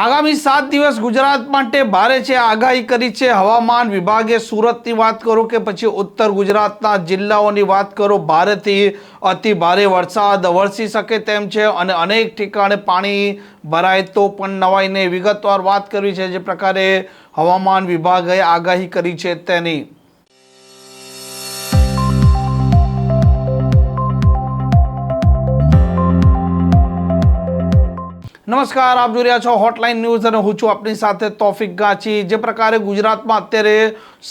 આગામી સાત દિવસ ગુજરાત માટે ભારે છે આગાહી કરી છે હવામાન વિભાગે સુરતની વાત કરો કે પછી ઉત્તર ગુજરાતના જિલ્લાઓની વાત કરો ભારેથી અતિ ભારે વરસાદ વરસી શકે તેમ છે અને અનેક ઠેકાણે પાણી ભરાય તો પણ નવાઈને વિગતવાર વાત કરવી છે જે પ્રકારે હવામાન વિભાગે આગાહી કરી છે તેની નમસ્કાર આપ જોઈ રહ્યા છો હોટલાઇન ન્યૂઝ અને હું છું આપની સાથે તોફિક ગાંચી જે પ્રકારે ગુજરાતમાં અત્યારે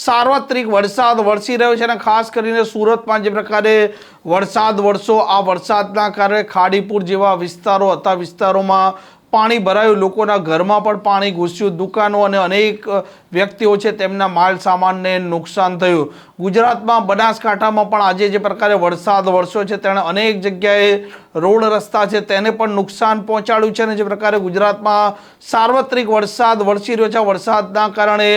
સાર્વત્રિક વરસાદ વરસી રહ્યો છે અને ખાસ કરીને સુરતમાં જે પ્રકારે વરસાદ વરસો આ વરસાદના કારણે ખાડીપુર જેવા વિસ્તારો હતા વિસ્તારોમાં પાણી ભરાયું લોકોના ઘરમાં પણ પાણી ઘૂસ્યું દુકાનો અને અનેક વ્યક્તિઓ છે તેમના માલ સામાનને નુકસાન થયું ગુજરાતમાં બનાસકાંઠામાં પણ આજે જે પ્રકારે વરસાદ વરસ્યો છે તેણે અનેક જગ્યાએ રોડ રસ્તા છે તેને પણ નુકસાન પહોંચાડ્યું છે અને જે પ્રકારે ગુજરાતમાં સાર્વત્રિક વરસાદ વરસી રહ્યો છે વરસાદના કારણે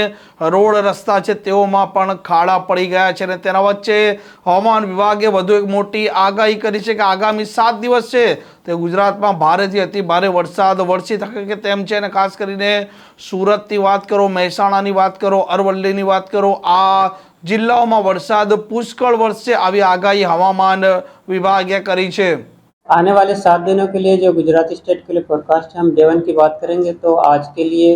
રોડ રસ્તા છે તેઓમાં પણ ખાડા પડી ગયા છે અને તેના વચ્ચે હવામાન વિભાગે વધુ એક મોટી આગાહી કરી છે કે આગામી સાત દિવસ છે તે ગુજરાતમાં ભારેથી અતિ ભારે વરસાદ વરસી શકે કે તેમ છે અને ખાસ કરીને સુરતની વાત કરો મહેસાણાની વાત કરો અરવલ્લીની વાત કરો આ જિલ્લાઓમાં વરસાદ પુષ્કળ વરસશે આવી આગાહી હવામાન વિભાગે કરી છે आने वाले सात दिनों के लिए जो गुजरात स्टेट के लिए फोरकास्ट है हम डेवन की बात करेंगे तो आज के लिए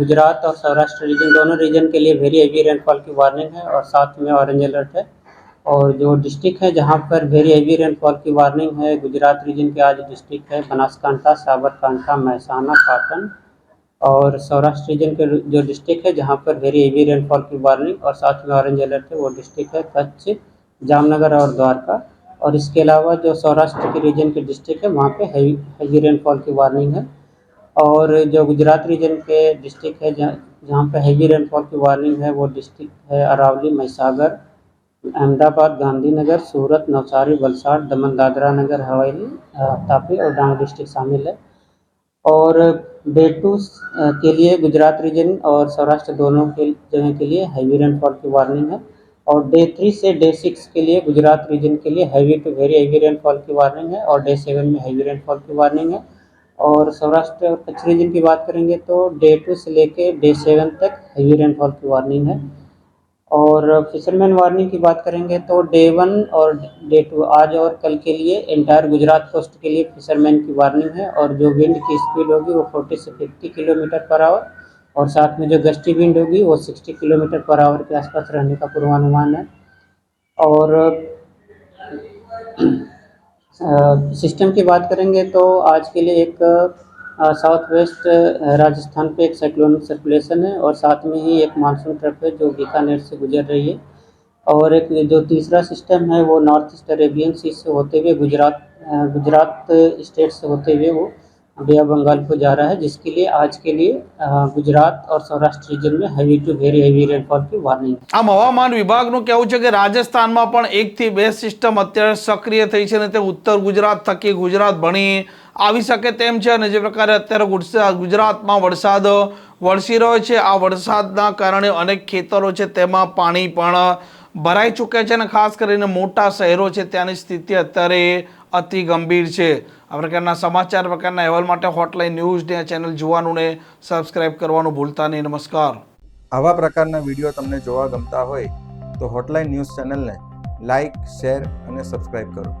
गुजरात और सौराष्ट्र रीजन दोनों रीजन के लिए वेरी हेवी रेनफॉल की वार्निंग है और साथ में ऑरेंज अलर्ट है और जो डिस्ट्रिक्ट है जहाँ पर वेरी हैवी रेनफॉल की वार्निंग है गुजरात रीजन के आज डिस्ट्रिक्ट है बनासकांठा साबरकांठा महसाना पाटन और सौराष्ट्र रीजन के जो डिस्ट्रिक्ट है जहाँ पर वेरी हेवी रेनफॉल की वार्निंग और साथ में ऑरेंज अलर्ट है वो डिस्ट्रिक्ट है कच्छ जामनगर और द्वारका और इसके अलावा जो सौराष्ट्र के रीजन के डिस्ट्रिक्ट है वहाँ पर हैवी हैवी रेनफॉल की वार्निंग है और जो गुजरात रीजन के डिस्ट्रिक्ट है जहाँ जहाँ पर हैवी रेनफॉल की वार्निंग है वो डिस्ट्रिक्ट है अरावली महिसागर अहमदाबाद गांधीनगर सूरत नवसारी वलसाड दमन दादरा नगर हवेली तापी और डांग डिस्ट्रिक्ट शामिल है और बेटू के लिए गुजरात रीजन और सौराष्ट्र दोनों के जगह के लिए हैवी रेनफॉल की वार्निंग है और डे थ्री से डे सिक्स के लिए गुजरात रीजन के लिए heavy to very heavy rainfall की वार्निंग है और डे सेवन में हैवी रेनफॉल की वार्निंग है और सौराष्ट्र और कच्छ रीजन की बात करेंगे तो डे टू से लेके डे सेवन तक हैवी रेनफॉल की वार्निंग है और फिशरमैन वार्निंग की बात करेंगे तो डे वन और डे टू आज और कल के लिए इंटायर गुजरात कोस्ट के लिए फिशरमैन की वार्निंग है और जो विंड की स्पीड होगी वो फोर्टी से फिफ्टी किलोमीटर पर आवर और साथ में जो गस्टी विंड होगी वो सिक्सटी किलोमीटर पर आवर के आसपास रहने का पूर्वानुमान है और सिस्टम की बात करेंगे तो आज के लिए एक साउथ वेस्ट राजस्थान पे एक साइक्लोनिक सर्कुलेशन है और साथ में ही एक मानसून ट्रफ है जो बीकानेर से गुजर रही है और एक जो तीसरा सिस्टम है वो नॉर्थ ईस्ट अरेबियन सी से होते हुए गुजरात गुजरात स्टेट से होते हुए वो बे ऑफ बंगाल को जा रहा है जिसके लिए आज के लिए ગુજરાત और સૌરાષ્ટ્ર रीजन में heavy to very heavy rainfall की वार्निंग આમ હવામાન વિભાગનું કહેવું છે કે રાજસ્થાનમાં પણ એકથી બે સિસ્ટમ અત્યારે સક્રિય થઈ છે અને તે ઉત્તર ગુજરાત થકી ગુજરાત ભણી આવી શકે તેમ છે અને જે પ્રકારે અત્યારે ગુજરાતમાં વરસાદ વરસી રહ્યો છે આ વરસાદના કારણે અનેક ખેતરો છે તેમાં પાણી પણ ભરાઈ ચૂક્યા છે અને ખાસ કરીને મોટા શહેરો છે ત્યાંની સ્થિતિ અત્યારે અતિ ગંભીર છે આ પ્રકારના સમાચાર પ્રકારના અહેવાલ માટે હોટલાઇન ન્યૂઝને ચેનલ જોવાનું ને સબસ્ક્રાઇબ કરવાનું ભૂલતા નહીં નમસ્કાર આવા પ્રકારના વિડીયો તમને જોવા ગમતા હોય તો હોટલાઇન ન્યૂઝ ચેનલને લાઇક શેર અને સબસ્ક્રાઇબ કરો